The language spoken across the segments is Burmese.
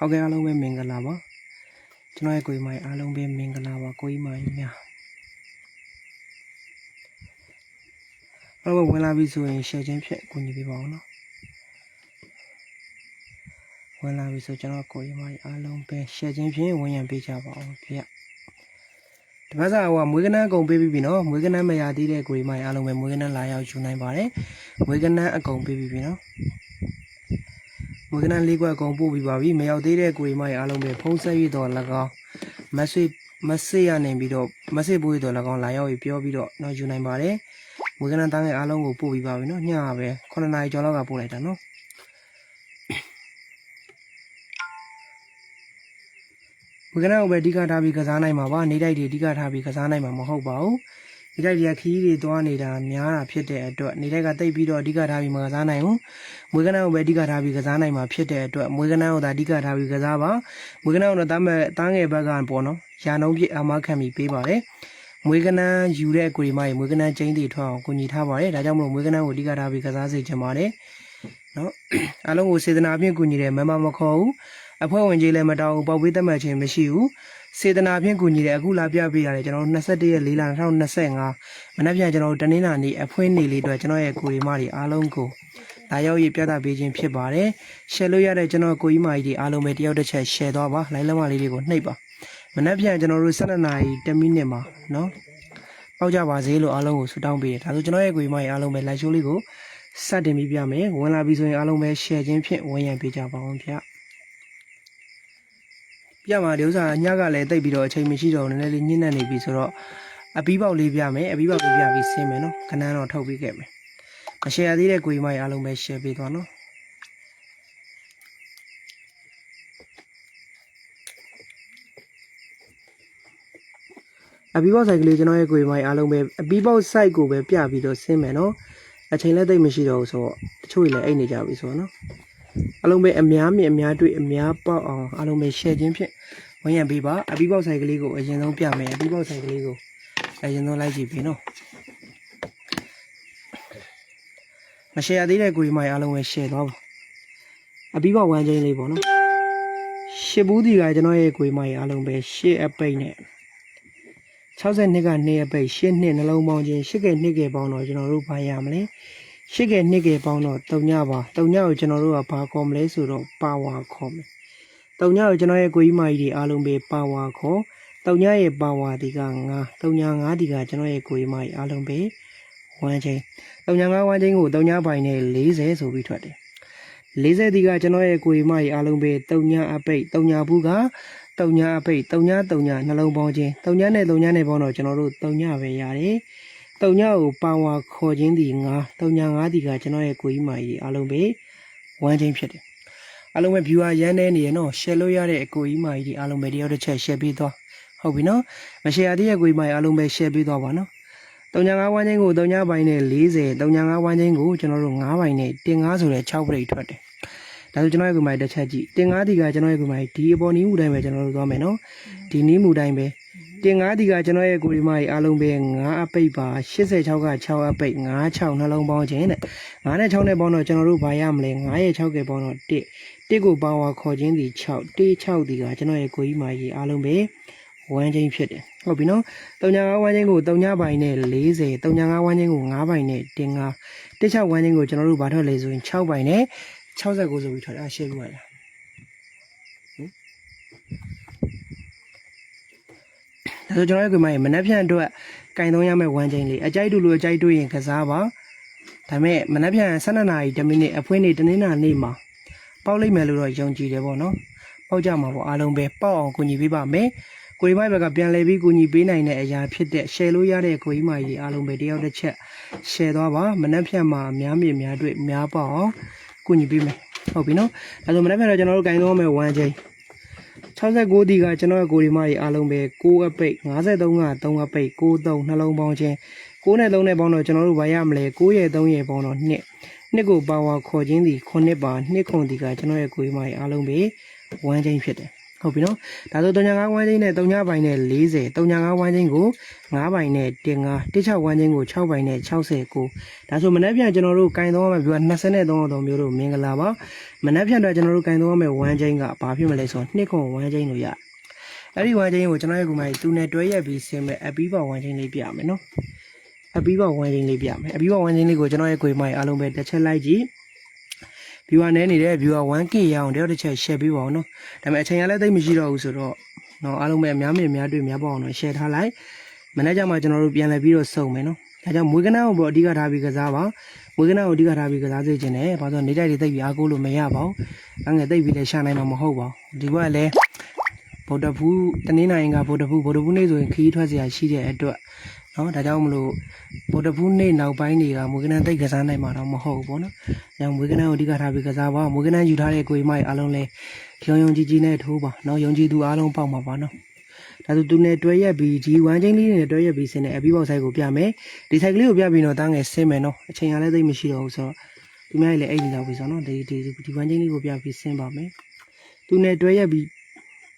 ဟုတ်ကဲ့အားလုံးပဲမင်္ဂလာပါကျွန်တော်ရဲ့ကိုကြီးမကြီးအားလုံးပဲမင်္ဂလာပါကိုကြီးမကြီးများအားလုံးဝင်လာပြီဆိုရင် share ချင်းဖြင့်ကူညီပေးပါဦးနော်ဝင်လာပြီဆိုကျွန်တော်ကိုကြီးမကြီးအားလုံးပဲ share ချင်းဖြင့်ဝင်ရပေးကြပါအောင်ဗျဒီဘက်စားဟိုကမွေးကနန်းအကုန်ပေးပြီးပြီနော်မွေးကနန်းမရသေးတဲ့ကိုကြီးမကြီးအားလုံးပဲမွေးကနန်းလာရောက်ယူနိုင်ပါတယ်မွေးကနန်းအကုန်ပေးပြီးပြီနော် မွေးကနန်းလေးခွက်အကုန်ပို့ပြီးပါပြီမရောက်သေးတဲ့ကိုရီမရဲ့အားလုံးပဲဖုံးဆက်ရတော့၎င်းမက်ဆေ့မက်ဆေ့ရနေပြီးတော့မက်ဆေ့ပို့ရတော့၎င်းလာရောက်ပြီးပြောပြီးတော့တော့ယူနိုင်ပါတယ်မွေးကနန်းတန်းရဲ့အားလုံးကိုပို့ပြီးပါပြီနော်ညပဲ9နာရီကျော်လောက်ကပို့လိုက်တာနော်မွေးကနန်းကိုပဲအဓိကထားပြီးကစားနိုင်မှာပါနေတိုက်တွေအဓိကထားပြီးကစားနိုင်မှာမဟုတ်ပါဘူး နေတိုက်တွေကခီးတွေသွားနေတာများတာဖြစ်တဲ့အတွက်နေတိုက်ကတိတ်ပြီးတော့အဓိကထားပြီးမကစားနိုင်ဘူးမွေးကနန်းကိုပဲအဓိကထားပြီးကစားနိုင်မှာဖြစ်တဲ့အတွက်မွေးကနန်းကိုသာအဓိကထားပြီးကစားပါမွေးကနန်းကိုတော့တားမဲ့တားငယ်ဘက်ကပေါ့နော်ရာနှုံးပြည့်အမခံပြီးပေးပါတယ်မွေးကနန်းယူတဲ့ကိုရီမကြီးမွေးကနန်းကျင်းတီထွက်အောင်ကိုညီထားပါတယ်ဒါကြောင့်မလို့မွေးကနန်းကိုအဓိကထားပြီးကစားစေချင်ပါတယ်နော်အားလုံးကိုစေတနာအဖြစ်ကူညီတယ်မမမခေါ်ဘူးအဖွဲ့ဝင်ကြီးလည်းမတောင်းဘူးပေါက်ပေးတတ်မှတ်ခြင်းမရှိဘူး စေတနာဖြင့်ကူညီတယ်အခုလာပြပေးရတယ်ကျွန်တော်တို့21ရက်4လ2025မနက်ဖြန်ကျွန်တော်တို့တနင်္လာနေ့အဖွင့်နေ့လေးအတွက်ကျွန်တော်ရဲ့ကိုရီမကြီးအားလုံးကိုဒါရောက်ရေးပြသပေးခြင်းဖြစ်ပါတယ်။ share လို့ရတဲ့ကျွန်တော်ကိုကြီးမကြီးတွေအားလုံးပဲတယောက်တစ်ချက် share သွားပါ။ line လက်မလေးတွေကိုနှိပ်ပါ။မနက်ဖြန်ကျွန်တော်တို့12နာရီ10မိနစ်မှာနော်။ပေါက်ကြပါစေလို့အားလုံးကိုဆုတောင်းပေးတယ်။ဒါဆိုကျွန်တော်ရဲ့ကိုကြီးမကြီးအားလုံးပဲ live show လေးကိုစတင်ပြီးပြမယ်။ဝင်လာပြီဆိုရင်အားလုံးပဲ share ခြင်းဖြင့်ဝင်ရပေးကြပါအောင်ဗျ။ ပြမှာဒီဥစ္စာညကလည်းတိတ်ပြီးတော့အချိန်မရှိတော့ဘူးနည်းနည်းလေးညှင်းနေနေပြီဆိုတော့အပီးပေါက်လေးပြမယ်။အပီးပေါက်လေးပြပြီးဆင်းမယ်နော်။ခဏတော့ထုတ်ပြီးခဲ့မယ်။မ share သေးတဲ့ကိုကြီးမကြီးအားလုံးပဲ share ပေးသွားနော်အပီးပေါက်ဆိုင်ကလေးကျွန်တော်ရဲ့ကိုကြီးမကြီးအားလုံးပဲအပီးပေါက် site ကိုပဲပြပြီးတော့ဆင်းမယ်နော်အချိန်လည်းသိပ်မရှိတော့ဘူးဆိုတော့တချို့တွေလည်းအိတ်နေကြပြီဆိုတော့နော် အားလုံးပဲအများမြင်အများတွေ့အများပေါက်အောင်အားလုံးပဲ share ခြင်းဖြင့်ဝင်ရပေးပါအပီးပေါက်ဆိုင်ကလေးကိုအရင်ဆုံးပြမယ်အပီးပေါက်ဆိုင်ကလေးကိုအရင်ဆုံးလိုက်ကြည့်ပြီနော်မ share သေးတဲ့ကိုကြီးမကြီးအားလုံးပဲ share သွားပါအပြီးပေါက်ဝမ်းချင်းလေးပေါ့နော်ရှစ်ဘူးဒီကကျွန်တော်ရဲ့ကိုကြီးမကြီးအားလုံးပဲရှစ်အပိတ်နဲ့62ကနေအပိတ်ရှစ်နှစ်နှလုံးပေါင်းချင်းရှစ်ကဲနှစ်ကဲပေါင်းတော့ကျွန်တော်တို့ဘာရမလဲ ရှစ်ကဲနှစ်ကဲပေါင်းတော့တုံညပါတုံညကိုကျွန်တော်တို့ကဘာခေါ်မလဲဆိုတော့ပါဝါခေါ်မယ်တုံညကိုကျွန်တော်ရဲ့ကိုကြီးမကြီးတွေအားလုံးပဲပါဝါခေါ်တုံညရဲ့ပါဝါဒီက9တုံည9ဒီကကျွန်တော်ရဲ့ကိုကြီးမကြီးအားလုံးပဲဝမ်းချင်းတုံညာငါးဝမ်းချင်းကိုတုံညာပိုင်နဲ့40ဆိုပြီးထွက်တယ်40ဒီကကျွန်တော်ရဲ့ကိုရီမကြီးအားလုံးပဲတုံညာအပိတ်တုံညာဘူးကတုံညာအပိတ်တုံညာတုံညာနှလုံးပေါင်းချင်းတုံညာနဲ့တုံညာနဲ့ပေါင်းတော့ကျွန်တော်တို့တုံညာပဲရတယ် တုံညာကိုပါဝါခေါ်ခြင်းဒီငါတုံညာငါဒီကကျွန်တော်ရဲ့ကိုရီမကြီးအားလုံးပဲဝမ်းချင်းဖြစ်တယ်အားလုံးပဲ viewer ရမ်းနေနေရနော် share လို့ရတဲ့အကိုကြီးမကြီးဒီအားလုံးပဲတယောက်တစ်ချက် share ပေးသွားဟုတ်ပြီနော်မ share သေးတဲ့ကိုကြီးမကြီးအားလုံးပဲ share ပေးသွားပါနော်35ဝန်းချင်းကို35ပိုင်းနဲ့40 35ဝန်းချင်းကိုကျွန်တော်တို့9ပိုင်းနဲ့တင်9ဆိုတဲ့6ပြိတ်ထွက်တယ်။ဒါဆိုကျွန်တော်ရဲ့ကွန်မိုင်တစ်ချက်ကြည့်တင်9ဒီကကျွန်တော်ရဲ့ကွန်မိုင်ဒီအပေါ်နီးမှုတိုင်းပဲကျွန်တော်တို့သွားမယ်နော်။ဒီနီးမှုတိုင်းပဲ တင်9ဒီကကျွန်တော်ရဲ့ကိုဒီမိုင်အားလုံးပဲ9အပိတ်ပါ86က6အပိတ်96နှလုံးပေါင်းခြင်းတဲ့9နဲ့6နဲ့ပေါင်းတော့ကျွန်တော်တို့ဘာရမလဲ9ရဲ့6ကပေါင်းတော့1 1ကိုပေါင်းဝါခေါ်ခြင်းဒီ6 1 6ဒီကကျွန်တော်ရဲ့ကိုကြီးမိုင်ကြီးအားလုံးပဲဝမ်းချင်းဖြစ်တယ်ဟုတ်ပြီနော်35ဝန်းချင်းကို35ပိုင်းနဲ့40 35ဝန်းချင်းကို9ပိုင်းနဲ့တင်9 16ဝန်းချင်းကိုကျွန်တော်တို့ဗာထွက်လေဆိုရင်6ပိုင်းနဲ့69ဆိုပြီးထွက်တာရှင်းပြရလား ဒါဆိုကျွန်တော်ရဲ့ကွန်မရဲ့မနက်ဖြန်အတွက်ကင်သုံးရမယ့်ဝန်းချင်းလေးအကြိုက်တူလို့အကြိုက်တွေ့ရင်ကစားပါဒါပေမဲ့မနက်ဖြန်12နာရီ10မိနစ်အဖွင့်နေ့တနင်္လာနေ့မှာပေါက်လိုက်မယ်လို့တော့ယုံကြည်တယ်ပေါ့နော်ပေါက်ကြမှာပေါ့အားလုံးပဲပေါက်အောင်ကူညီပေးပါမယ်ကိုကြီးမိုက်ဘက်ကပြန်လဲပြီးကိုညီပေးနိုင်တဲ့အရာဖြစ်တဲ့ share လို့ရတဲ့ကိုကြီးမိုက်ကြီးအားလုံးပဲတယောက်တစ်ချက် share သွားပါမနှက်ဖြတ်မှာအများမြင်များတွေ့များပေါ့အောင်ကိုညီပေးမယ်ဟုတ်ပြီနော်ဒါဆိုမနှက်ဖြတ်တော့ကျွန်တော်တို့ကင်သွားမယ်1ချိန် 69ဒီကကျွန်တော်ရဲ့ကိုဒီမကြီးအားလုံးပဲ6အပိတ်53က3အပိတ်63နှလုံးပေါင်းခြင်း6နဲ့3နဲ့ပေါင်းတော့ကျွန်တော်တို့ဘာရမလဲ9ရဲ့3ရဲ့ပေါင်းတော့2နှစ်ကိုပါဝါခေါ်ခြင်းဒီ9ပါ2ခွန်ဒီကကျွန်တော်ရဲ့ကိုဒီမကြီးအားလုံးပဲ1ချိန်ဖြစ်တယ် ဟုတ်ပြီနော်ဒါဆို35ဝမ်းချင်းနဲ့3ပိုင်နဲ့40 35ဝမ်းချင်းကို9ပိုင်နဲ့တင်9 16ဝမ်းချင်းကို6ပိုင်နဲ့69ဒါဆိုမနေ့ပြန်ကျွန်တော်တို့ကင်သုံးရမယ်ပြော23တော့မျိုးတို့မင်္ဂလာပါမနေ့ပြန်တော့ကျွန်တော်တို့ကင်သုံးရမယ်ဝမ်းချင်းကဘာဖြစ်မလဲဆိုတော့နှစ်ခွန်ဝမ်းချင်းလို့ရအဲ့ဒီဝမ်းချင်းကိုကျွန်တော်ရဲ့ကူမကြီးသူနဲ့တွဲရက်ပြီးဆင်းမဲ့အပီးပေါဝမ်းချင်းလေးပြမယ်နော်အပီးပေါဝမ်းချင်းလေးပြမယ်အပီးပေါဝမ်းချင်းလေးကိုကျွန်တော်ရဲ့ကိုမကြီးအားလုံးပဲတစ်ချက်လိုက်ကြည့် viewer နဲ့နေတဲ့ viewer 1k ရအောင်တယောက်တစ်ချက် share ပေးပါအောင်နော်ဒါပေမဲ့အချိန်ကလည်းသိမရှိတော့ဘူးဆိုတော့နော်အားလုံးပဲအများမြင်များတွေ့များပေါ့အောင်နော် share ထားလိုက်မနေ့ကမှကျွန်တော်တို့ပြန်လည်ပြီးတော့စုံမယ်နော်ဒါကြောင့်မွေးကနာကိုပေါ့အဓိကထားပြီးကစားပါမွေးကနာကိုအဓိကထားပြီးကစားစေချင်တယ်ဘာလို့နေတိုက်တွေသိပ်ပြီးအားကိုးလို့မရပါဘူးအငယ်သိပ်ပြီးလည်းရှာနိုင်မှာမဟုတ်ပါဘူးဒီဘက်ကလည်းဗုဒ္ဓဘူးတနင်္လာရင်ကဗုဒ္ဓဘူးဗုဒ္ဓဘူးနေ့ဆိုရင်ခရီးထွက်စရာရှိတဲ့အတွက် နော်ဒါကြောင့်မလို့ဗုဒ္ဓဖူးနေ့နောက်ပိုင်းတွေကမွေးကနန်းသိပ်ကစားနိုင်မှာတော့မဟုတ်ဘူးပေါ့နော်။ညောင်မွေးကနန်းကိုအဓိကထားပြီးကစားပါ။မွေးကနန်းယူထားတဲ့ကိုယ်မကြီးအားလုံးလဲရုံရုံကြီးကြီးနဲ့ထိုးပါ။နော်ယုံကြည်သူအားလုံးပေါက်မှာပါနော်။ဒါဆိုသူနဲ့တွဲရက်ပြီးဒီဝမ်းချင်းလေးနဲ့တွဲရက်ပြီးဆင်းတဲ့အပြီးပေါက်ဆိုင်ကိုပြမယ်။ဒီဆိုင်ကလေးကိုပြပြီးတော့တန်းငယ်ဆင်းမယ်နော်။အချိန်ကလည်းသိပ်မရှိတော့ဘူးဆိုတော့သူများကြီးလည်းအိတ်နေတော့ပြီဆိုတော့ဒီဒီဒီဝမ်းချင်းလေးကိုပြပြီးဆင်းပါမယ်။သူနဲ့တွဲရက်ပြီး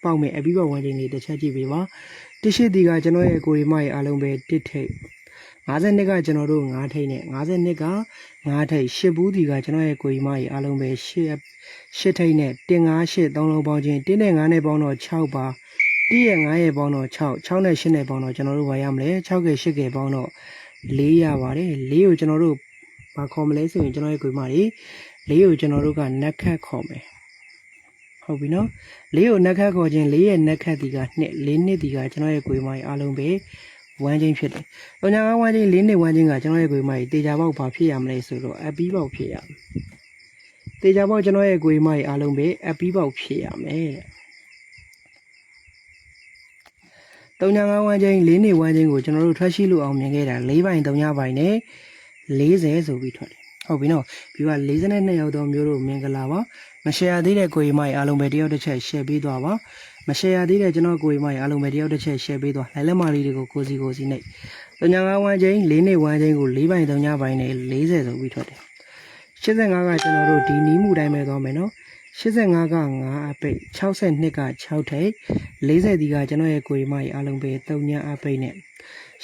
ပေါက်မယ်အပြီးပေါက်ဝမ်းချင်းလေးတစ်ချက်ကြည့်ပေးပါ။ တရှိတီကကျွန်တော်ရဲ့ကိုယ်မကြီးအားလုံးပဲတစ်ထိတ်52ကကျွန်တော်တို့9ထိတ်နဲ့52က9ထိတ်10ဘူးဒီကကျွန်တော်ရဲ့ကိုကြီးမကြီးအားလုံးပဲ10 10ထိတ်နဲ့တင်9 8 3လုံးပေါင်းခြင်းတင်းနဲ့9နဲ့ပေါင်းတော့6ပါ1ရဲ့9ရဲ့ပေါင်းတော့6 6နဲ့8နဲ့ပေါင်းတော့ကျွန်တော်တို့ဘာရမလဲ6က8ကပေါင်းတော့4ရပါတယ်4ကိုကျွန်တော်တို့ဘာခေါ်မလဲဆိုရင်ကျွန်တော်ရဲ့ကိုကြီးမကြီး4ကိုကျွန်တော်တို့ကနက်ခတ်ခေါ်မယ် ဟုတ်ပြီနော်4ကိုနက်ခတ်ခေါ်ခြင်း4ရဲ့နက်ခတ်ဒီက2 4နှစ်ဒီကကျွန်တော်ရဲ့ကိုကြီးမကြီးအားလုံးပဲဝမ်းချင်းဖြစ်တယ်။တော့ညာကဝမ်းချင်း၄နှစ်ဝမ်းချင်းကကျွန်တော်ရဲ့ကိုယ်မကြီးတေချာပေါက်ဘာဖြစ်ရမလဲဆိုတော့အပီးပေါက်ဖြစ်ရမယ်။တေချာပေါက်ကျွန်တော်ရဲ့ကိုယ်မကြီးအားလုံးပဲအပီးပေါက်ဖြစ်ရမယ်တဲ့။တော့ညာကဝမ်းချင်း၄နှစ်ဝမ်းချင်းကိုကျွန်တော်တို့ထွက်ရှိလို့အောင်မြင်ခဲ့တာ၄ပိုင်၃ညပိုင်နဲ့40ဆိုပြီးထွက်တယ်။ ဟုတ်ပြီနော်။ပြီးတော့42ရောက်တော့မျိုးတို့မင်္ဂလာပါ။မရှယ်ရသေးတဲ့ကိုယ်မကြီးအားလုံးပဲတယောက်တစ်ချက် share ပေးသွားပါ။မရှယ်ရသေးတဲ့ကျွန်တော်ကိုယ်မကြီးအားလုံးပဲတယောက်တစ်ချက် share ပေးသွား။လိုက်လက်မလေးတွေကိုကိုစီကိုစီနဲ့တညာငါးဝမ်းချင်း၄နှစ်ဝမ်းချင်းကို၄ပိုင်၃ညပိုင်နဲ့40ဆိုပြီးထွက်တယ်။85ကကျွန်တော်တို့ဒီနီးမှုတိုင်းပဲသွားမယ်နော်။85က9အပိတ်62က6ထိပ်40ဒီကကျွန်တော်ရဲ့ကိုယ်မကြီးအားလုံးပဲ3ညအပိတ်နဲ့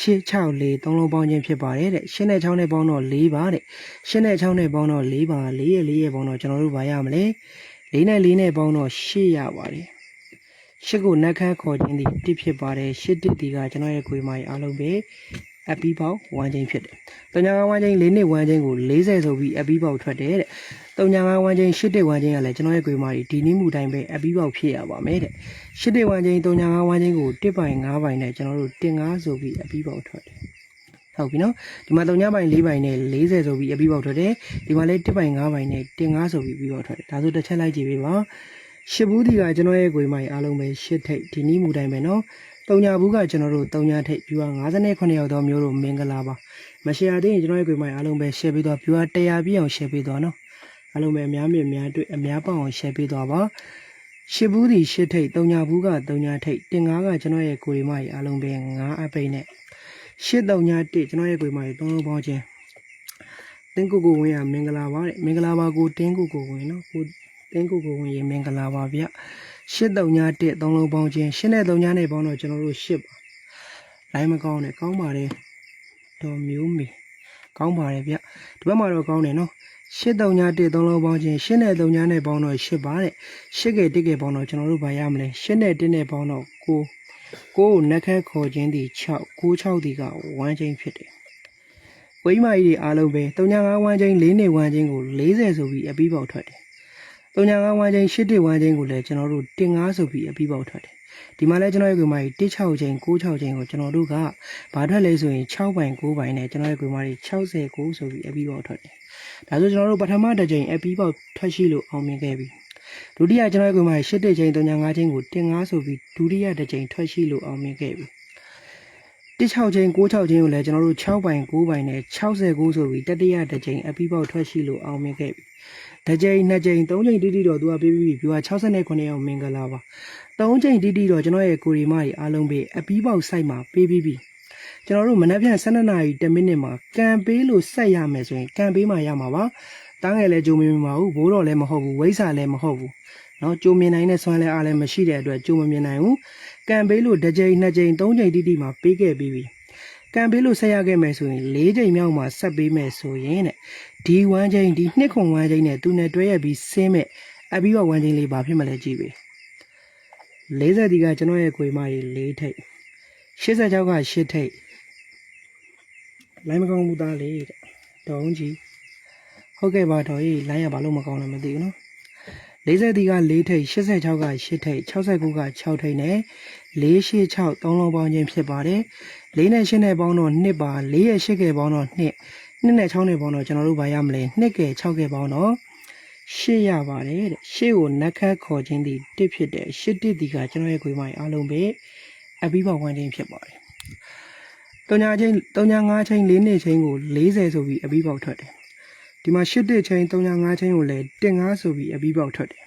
ရှင်း6လေး3လုံးပေါင်းခြင်းဖြစ်ပါတယ်တဲ့ရှင်းနဲ့6နဲ့ပေါင်းတော့4ပါတဲ့ရှင်းနဲ့6နဲ့ပေါင်းတော့4ပါ4ရဲ့4ရဲ့ပေါင်းတော့ကျွန်တော်တို့ဗာရမလဲ4နဲ့4နဲ့ပေါင်းတော့8ရပါတယ်ရှစ်ကိုနက်ခမ်းခေါ်ခြင်းဒီတစ်ဖြစ်ပါတယ်ရှစ်တစ်ဒီကကျွန်တော်ရဲ့ကိုယ်မကြီးအားလုံးပဲအပီးပေါက်ဝမ်းချင်းဖြစ်တယ်။တညာငါးဝမ်းချင်း၄နှစ်ဝမ်းချင်းကို40ဆိုပြီးအပီးပေါက်ထွက်တယ်တဲ့။ တညာငါးဝမ်းချင်းရှစ်တစ်ဝမ်းချင်းကလည်းကျွန်တော်ရဲ့ကိုယ်မကြီးဒီနည်းမှုတိုင်းပဲအပီးပေါက်ဖြစ်ရပါမယ်တဲ့။ရှစ်တစ်ဝမ်းချင်းတညာငါးဝမ်းချင်းကို1ပိုင်5ပိုင်နဲ့ကျွန်တော်တို့တင်5ဆိုပြီးအပီးပေါက်ထွက်တယ်။ဟုတ်ပြီနော်ဒီမှာ3ညပိုင်4ပိုင်နဲ့40ဆိုပြီးအပြီးပေါက်ထွက်တယ်ဒီမှာလည်း1ပိုင်5ပိုင်နဲ့တင်5ဆိုပြီးပြီးပေါက်ထွက်တယ်ဒါဆိုတစ်ချက်လိုက်ကြည့်ပေးပါရှစ်ဘူးဒီကကျွန်တော်ရဲ့ကိုယ်မိုင်အားလုံးပဲရှစ်ထိပ်ဒီနည်းမူတိုင်းပဲနော်တုံညာဘူးကကျွန်တော်တို့တုံညာထိပ် viewer 58ရောက်တော့မျိုးတို့မင်္ဂလာပါမရှယ်ရသေးရင်ကျွန်တော်ရဲ့ကိုယ်မိုင်အားလုံးပဲ share ပေးတော့ viewer 100ပြည့်အောင် share ပေးတော့နော် အားလုံးပဲအများမြင့်များတွေ့အများပေါအောင် share ပေးတော့ပါရှစ်ဘူးဒီရှစ်ထိပ်တုံညာဘူးကတုံညာထိပ်တင်ငါးကကျွန်တော်ရဲ့ကိုယ်မိုင်အားလုံးပဲ9အပိတ်နဲ့ရှစ်တုံညာ1ကျွန်တော်ရဲ့ကိုယ်မိုင်3လုံးပေါင်းခြင်းတင်းကိုကိုဝင်ရမင်္ဂလာပါတဲ့မင်္ဂလာပါကိုတင်းကိုကိုဝင်နော်ကိုတင်းကိုကိုဝင်ရေမင်္ဂလာပါဗျရှစ်တုံညာ1သုံးလုံးပေါင်းခြင်းရှစ်နဲ့တုံညာနဲ့ပေါင်းတော့ကျွန်တော်တို့ရှစ်ပါလိုင်းမကောင်းနဲ့ကောင်းပါတယ်တော်မျိုးမီကောင်းပါတယ်ဗျဒီဘက်မှာတော့ကောင်းတယ်နော် ရှစ်တုံညာ1သုံးလုံးပေါင်းခြင်းရှစ်နဲ့တုံညာနဲ့ပေါင်းတော့ရှစ်ပါတဲ့ရှစ်ကတစ်ကပေါင်းတော့ကျွန်တော်တို့ဗာရမလဲရှစ်နဲ့1နဲ့ပေါင်းတော့9ကိုကိုနက်ခတ်ခေါ်ခြင်းဒီ6 9 6ဒီက1ချင်းဖြစ်တယ်ဝိမာကြီးတွေအားလုံးပဲ35ဝမ်းချင်း4နှစ်ဝမ်းချင်းကို40ဆိုပြီးအပြီးပေါက်ထွက်တယ်35ဝမ်းချင်း8တစ်ဝမ်းချင်းကိုလည်းကျွန်တော်တို့တင်5ဆိုပြီးအပြီးပေါက်ထွက်တယ်ဒီမှာလည်းကျွန်တော်ရဲ့ကွေမာကြီး16ချင်း96ချင်းကိုကျွန်တော်တို့ကဘာထွက်လဲဆိုရင်6ပိုင်9ပိုင်နဲ့ကျွန်တော်ရဲ့ကွေမာကြီး69ဆိုပြီးအပြီးပေါက်ထွက်တယ် ဒါဆိုကျွန်တော်တို့ပထမတစ်ချိန်အပြီးပေါက်ထွက်ရှိလို့အောင်မြင်ခဲ့ပြီဒုတိယကျွန်တော်ရဲ့ကွေမာကြီး8တစ်ချိန်35ချင်းကိုတင်5ဆိုပြီးဒုတိယတစ်ချိန်ထွက်ရှိလို့အောင်မြင်ခဲ့ပြီ16ချင်း96ချင်းကိုလည်းကျွန်တော်တို့6ပိုင်9ပိုင်နဲ့69ဆိုပြီးတတိယတစ်ချိန်အပြီးပေါက်ထွက်ရှိလို့အောင်မြင်ခဲ့ပြီတစ်ချိန်နှစ်ချိန်သုံးချိန်တိတိတော့သူကပြေးပြီးပြီသူက69ရောက်မင်္ဂလာပါသုံးချိန်တိတိတော့ကျွန်တော်ရဲ့ကိုရီမကြီးအားလုံးပဲအပြီးပေါက်စိုက်မှာပေးပြီးပြီ ကျွန်တော်တို့မနက်ဖြန်12နာရီ10မိနစ်မှာကန်ပေးလို့ဆက်ရမယ်ဆိုရင်ကန်ပေးမှရမှာပါတန်းငယ်လည်းကြုံမမြင်ပါဘူးဘိုးတော်လည်းမဟုတ်ဘူးဝိဆာလည်းမဟုတ်ဘူးနော်ကြိုမြင်နိုင်တဲ့ဆွမ်းလဲအားလည်းမရှိတဲ့အတွက်ကြိုမမြင်နိုင်ဘူးကံပေးလို့တစ်ကြိမ်နှစ်ကြိမ်သုံးကြိမ်တိတိမှာပေးခဲ့ပြီးပြီကံပေးလို့ဆက်ရခဲ့မယ်ဆိုရင်၄ကြိမ်မြောက်မှာဆက်ပေးမယ်ဆိုရင်တဲ့ဒီဝမ်းချိန်ဒီနှစ်ခွန်ဝမ်းချိန်နဲ့သူနဲ့တွဲရပြီးဆင်းမဲ့အပြီးတော့ဝမ်းချိန်လေးဘာဖြစ်မလဲကြည့်ပြီ40ဒီကကျွန်တော်ရဲ့ခွေမကြီး၄ထိပ်86က8ထိပ် လိုင်းမကောင်းဘူးသားလေးတဲ့ဒေါင်းကြီးဟုတ်ကဲ့ပါတော်ကြီးလိုင်းရဘာလို့မကောင်းလဲမသိဘူးနော်40ဒီက4ထိပ်86က8ထိပ်69က6ထိပ်နဲ့486 3လုံးပေါင်းခြင်းဖြစ်ပါတယ်4နဲ့8နဲ့ပေါင်းတော့2ပါ4ရဲ့8ကဲပေါင်းတော့2 2နဲ့6နဲ့ပေါင်းတော့ကျွန်တော်တို့ဘာရမလဲ2ကဲ6ကဲပေါင်းတော့8ရပါတယ်တဲ့8ကိုနက်ခတ်ခေါ်ခြင်းဒီ1ဖြစ်တယ်8တစ်ဒီကကျွန်တော်ရဲ့ခွေမိုင်းအားလုံးပဲအပြီးပေါက်ဝန်းခြင်းဖြစ်ပါတယ် တုံညာချင်းတုံညာ5ချင်း4နှစ်ချင်းကို40ဆိုပြီးအပြီးပေါက်ထွက်တယ်ဒီမှာ8တစ်ချင်း35ချင်းကိုလည်း15ဆိုပြီးအပြီးပေါက်ထွက်တယ်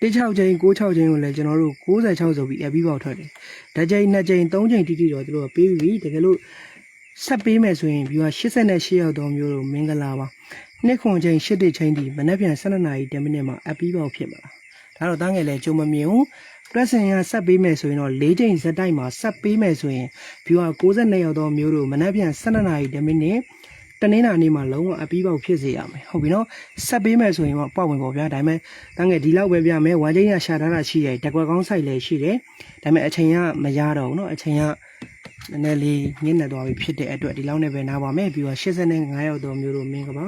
16ချင်း96ချင်းကိုလည်းကျွန်တော်တို့96ဆိုပြီးအပြီးပေါက်ထွက်တယ်တစ်ချိန်နှစ်ချိန်သုံးချိန်တိတိတော့သူတို့ကပေးပြီးတကယ်လို့ဆက်ပေးမယ်ဆိုရင်ပြီးတော့88ရောက်တော့မျိုးတို့မင်္ဂလာပါနှစ်ခွန်ချင်း8တစ်ချင်းဒီမနေ့ပြန်12နာရီ10မိနစ်မှာအပြီးပေါက်ဖြစ်မှာဒါတော့တန်းငယ်လဲကြုံမမြင်ဘူး တွက်စင်ရဆက်ပေးမယ်ဆိုရင်တော့၄ချိန်ဇက်တိုက်မှာဆက်ပေးမယ်ဆိုရင်ပြီးတော့62ရောက်တော့မျိုးတို့မနေ့ပြန်12နာရီ10မိနစ်တနင်္လာနေ့မှာလုံးဝအပြီးပေါက်ဖြစ်စေရမယ်ဟုတ်ပြီနော်ဆက်ပေးမယ်ဆိုရင်တော့ပေါ့ဝင်ပေါ့ဗျာဒါပေမဲ့တန်းငယ်ဒီလောက်ပဲပြမယ်ဝါချင်းရရှာထားတာရှိတယ်တကွက်ကောင်းဆိုင်လည်းရှိတယ်ဒါပေမဲ့အချိန်ကမရတော့ဘူးနော်အချိန်ကနည်းနည်းလေးညစ်နေသွားပြီဖြစ်တဲ့အတွက်ဒီလောက်နဲ့ပဲနားပါမယ်ပြီးတော့85ရောက်တော့မျိုးတို့မင်းကပါ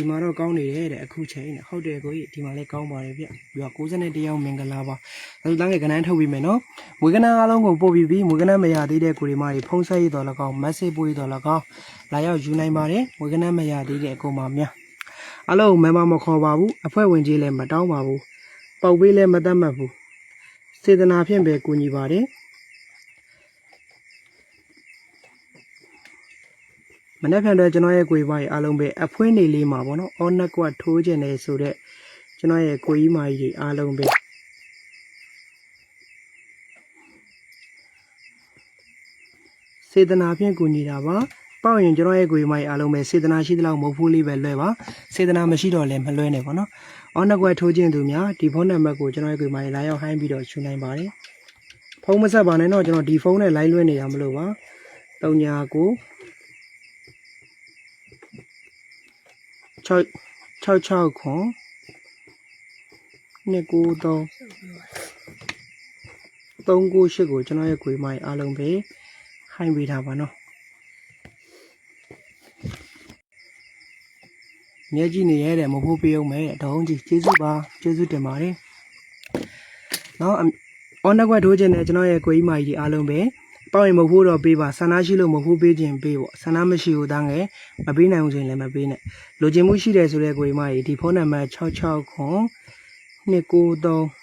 ဒီမှာတော့ကောင်းနေတယ်တဲ့အခုချိန်နဲ့ဟုတ်တယ်ကိုကြီးဒီမှာလည်းကောင်းပါတယ်ဗျပြီးတော့61ရောက်မင်္ဂလာပါအဲဒါတန်းငယ်ကနန်းထုတ်ပြီးမယ်နော်မွေးကနန်းအားလုံးကိုပို့ပြီးပြီးမွေးကနန်းမရသေးတဲ့ကိုရီမတွေဖုံးဆက်ရတော်၎င်း message ပို့ရတော်၎င်းလာရောက်ယူနိုင်ပါတယ်ဝေကနမရသေးတဲ့အကုန်ပါများအလုံးမမမခေါ်ပါဘူးအဖွဲ့ဝင်ကြီးလည်းမတောင်းပါဘူးပေါက်ပေးလည်းမတတ်မှတ်ဘူးစေတနာဖြင့်ပဲကူညီပါတယ် မနေ့ပြန်တော့ကျွန်တော်ရဲ့ကိုယ်ပိုင်းအားလုံးပဲအဖွင့်နေလေးမှာပေါ့နော်အော်နှက်ကွက်ထိုးကျင်နေဆိုတော့ကျွန်တော်ရဲ့ကိုကြီးမာကြီးတွေအားလုံးပဲစေတနာဖြင့်ကူညီတာပါပေါ့ရင်ကျွန်တော်ရဲ့ကိုယ်မိုက်အားလုံးပဲစေတနာရှိသလောက်မဟုတ်ဘူးလေးပဲလွဲပါစေတနာမရှိတော့လည်းမလွဲနဲ့ပေါ့နော်အော်နှက်ွက်ထိုးခြင်းသူများဒီဖုန်းနံပါတ်ကိုကျွန်တော်ရဲ့ကိုယ်မိုက်လာရောက်ဟိုင်းပြီးတော့ရှင်းနိုင်ပါတယ်ဖုန်းမဆက်ပါနဲ့တော့ကျွန်တော်ဒီဖုန်းနဲ့ line လွှဲနေတာမလို့ပါ39 669ခွန်293 398ကိုကျွန်တော်ရဲ့ဂွေမိုင်းအားလုံးပဲဟိုင်းပေးထားပါနော်မျက်ကြည့်နေရတဲ့မဖို့ပြုံးမဲ့တဟုံးကြီးကျေးဇူးပါကျေးဇူးတင်ပါတယ်။နောက် on the web ထိုးခြင်းနဲ့ကျွန်တော်ရဲ့ကိုကြီးမာကြီးဒီအားလုံးပဲ ပေါ့ရင်မဖို့တော့ပေးပါဆန္ဒရှိလို့မဖို့ပေးခြင်းပေးပေါ့ဆန္ဒမရှိဘူးတန်းငယ်မပေးနိုင်ဘူးဆိုရင်လည်းမပေးနဲ့လိုချင်မှုရှိတယ်ဆိုတဲ့ခွေမိုင်းဒီဖုန်းနံပါတ်66ခွန်293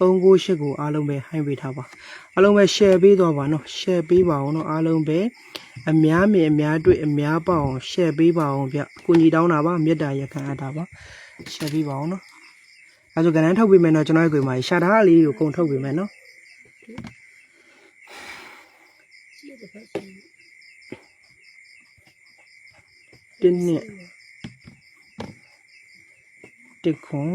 398ကိုအားလုံးပဲဟိုင်းပေးထားပါအားလုံးပဲ share ပေးတော့ပါနော် share ပေးပါအောင်နော်အားလုံးပဲအများမြင်အများတွေ့အများပေါအောင် share ပေးပါအောင်ဗျကိုညီတောင်းတာပါမေတ္တာရခံအပ်တာပါ share ပေးပါအောင်နော်အဲဆိုကဏ္ဍထုတ်ပေးမယ်နော်ကျွန်တော်ရဲ့ကိုယ်မှာရှာထားလေးကိုကုန်ထုတ်ပေးမယ်နော် တင်းနဲ့တစ်ခွန်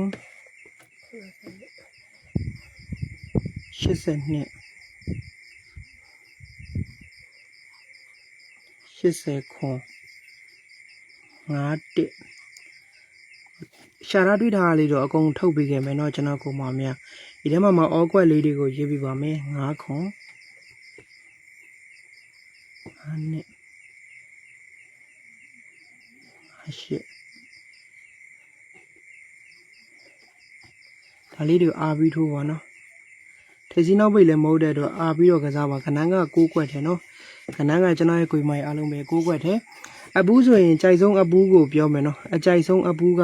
82 80ခွန်5တက်ရှာရတွေ့ထားတာလေးတော့အကုန်ထုတ်ပေးခဲ့မယ်เนาะကျွန်တော်ကိုမများဒီထဲမှာမအောကွက်လေးတွေကိုရေးပြပါမယ်5ခွန် 5နဲ့ရှစ်ဒါလေးတွေအားပြီးထိုးပါနော်ထေစီနောက်ပိတ်လည်းမဟုတ်တဲ့အတွက်အားပြီးတော့ကစားပါခဏန်းက6ကွက်တယ်နော်ခဏန်းကကျွန်တော်ရဲ့ကိုယ်မိုင်အားလုံးပဲ6ကွက်တယ်အပူးဆိုရင်ကြိုက်ဆုံးအပူးကိုပြောမယ်နော်အကြိုက်ဆုံးအပူးက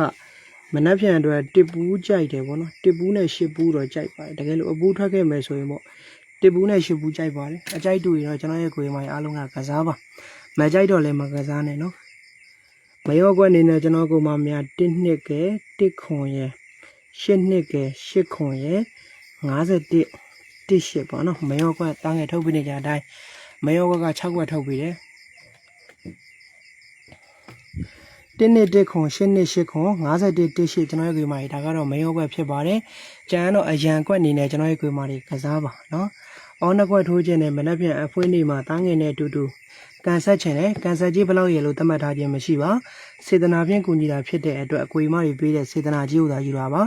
မနှက်ဖြန်အတွက်တစ်ပူးကြိုက်တယ်ပေါ့နော်တစ်ပူးနဲ့ရှစ်ပူးတော့ကြိုက်ပါတယ်တကယ်လို့အပူးထွက်ခဲ့မယ်ဆိုရင်ပေါ့ တစ်ပူးနဲ့ရှစ်ပူးကြိုက်ပါတယ်အကြိုက်တူရင်တော့ကျွန်တော်ရဲ့ကိုယ်မိုင်အားလုံးကကစားပါမကြိုက်တော့လည်းမကစားနဲ့နော်မယောကွက်အနေနဲ့ကျွန်တော်ကိုမှများ1နှစ်ကဲ1ခွန်ရယ်8နှစ်ကဲ8ခွန်ရယ်51 18ပေါ့နော်မယောကွက်တန်းငယ်ထုတ်ပြီးနေကြအတိုင်းမယောကွက်က6ကွက်ထုတ်ပြီးတယ်1နှစ်1ခွန်8နှစ်8ခွန်51 18ကျွန်တော်ရဲ့ကွေမာတွေဒါကတော့မယောကွက်ဖြစ်ပါတယ်ကျန်တော့အရန်ကွက်အနေနဲ့ကျွန်တော်ရဲ့ကွေမာတွေကစားပါနော် အော်နှစ်ကွက်ထိုးခြင်းနဲ့မနှက်ပြန်အဖွင့်နေမှာတားငယ်နဲ့အတူတူကန်ဆက်ခြင်းနဲ့ကန်ဆက်ကြီးဘလောက်ရလို့သတ်မှတ်ထားခြင်းမရှိပါစေတနာဖြင့်ကူညီတာဖြစ်တဲ့အတွက်အကွေမာတွေပေးတဲ့စေတနာကြီးကိုသာယူတာပါ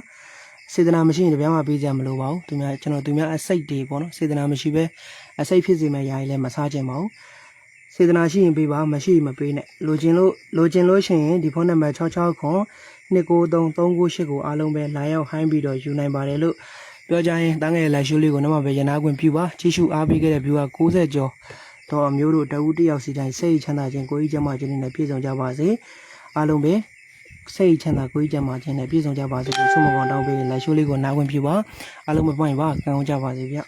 စေတနာမရှိရင်တပြားမှပေးကြမလို့ပါဘူးသူများကျွန်တော်သူများအစိတ်တွေပေါ့နော်စေတနာမရှိပဲအစိတ်ဖြစ်စေမဲ့ယာရင်လည်းမစားခြင်းပါဘူးစေတနာရှိရင်ပေးပါမရှိရင်မပေးနဲ့လိုချင်လို့လိုချင်လို့ရှိရင်ဒီဖုန်းနံပါတ်66ခွန်293398ကိုအားလုံးပဲလာရောက်ဟိုင်းပြီးတော့ယူနိုင်ပါတယ်လို့ ပြောကြရင်တန်းငယ်လိုက်ရှိုးလေးကိုနောက်မှပဲရနာခွင့်ပြုပါကြီးစုအားပေးခဲ့တဲ့ view က60ကျော်တော့အမျိုးတို့တဦးတစ်ယောက်စီတိုင်းစိတ်ချမ်းသာခြင်းကိုယ်ကြီးကျမ်းမာခြင်းနဲ့ပြည့်စုံကြပါစေအားလုံးပဲစိတ်ချမ်းသာကိုယ်ကြမ်းမာခြင်းနဲ့ပြည့်စုံကြပါစေလို့ဆုမကောင်းတောင်းပေးလိုက်ရှိုးလေးကိုနားဝင်ပြပါအားလုံးမပွင့်ပါကံအောင်ကြပါစေဗျ